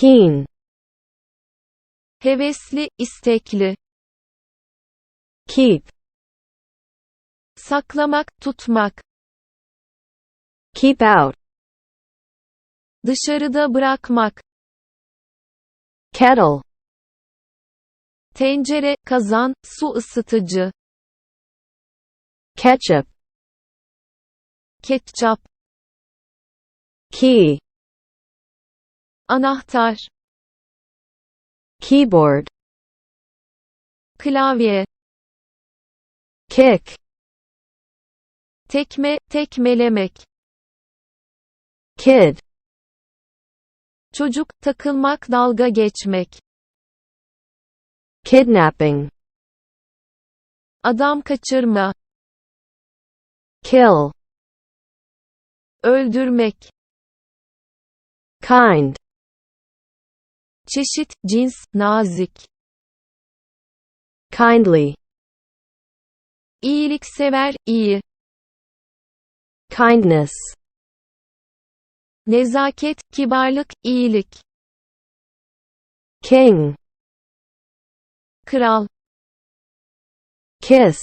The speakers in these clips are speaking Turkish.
Keen. Hevesli, istekli. Keep. Saklamak, tutmak. Keep out. Dışarıda bırakmak. Kettle. Tencere, kazan, su ısıtıcı. Ketchup. Ketçap. Key. Anahtar. Keyboard. Klavye. Kick. Tekme, tekmelemek. Kid. Çocuk, takılmak, dalga geçmek. Kidnapping. Adam kaçırma. Kill. Öldürmek. Kind. Çeşit, cins, nazik. Kindly. İyiliksever, iyi. Kindness. Nezaket, kibarlık, iyilik. King. Kral. Kiss.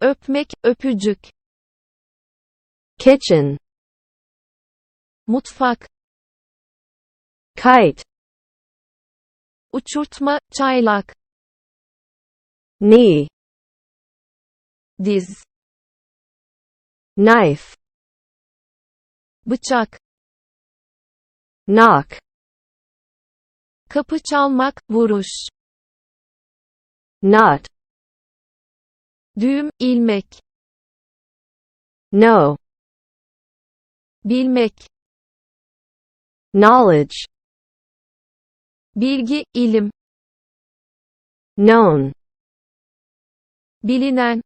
Öpmek, öpücük. Kitchen. Mutfak. Kite. Uçurtma, çaylak. Knee. Diz. Knife. Bıçak. Knock. Kapı çalmak, vuruş. Knot. Düğüm, ilmek. Know. Bilmek. Knowledge. Bilgi, ilim. Known. Bilinen.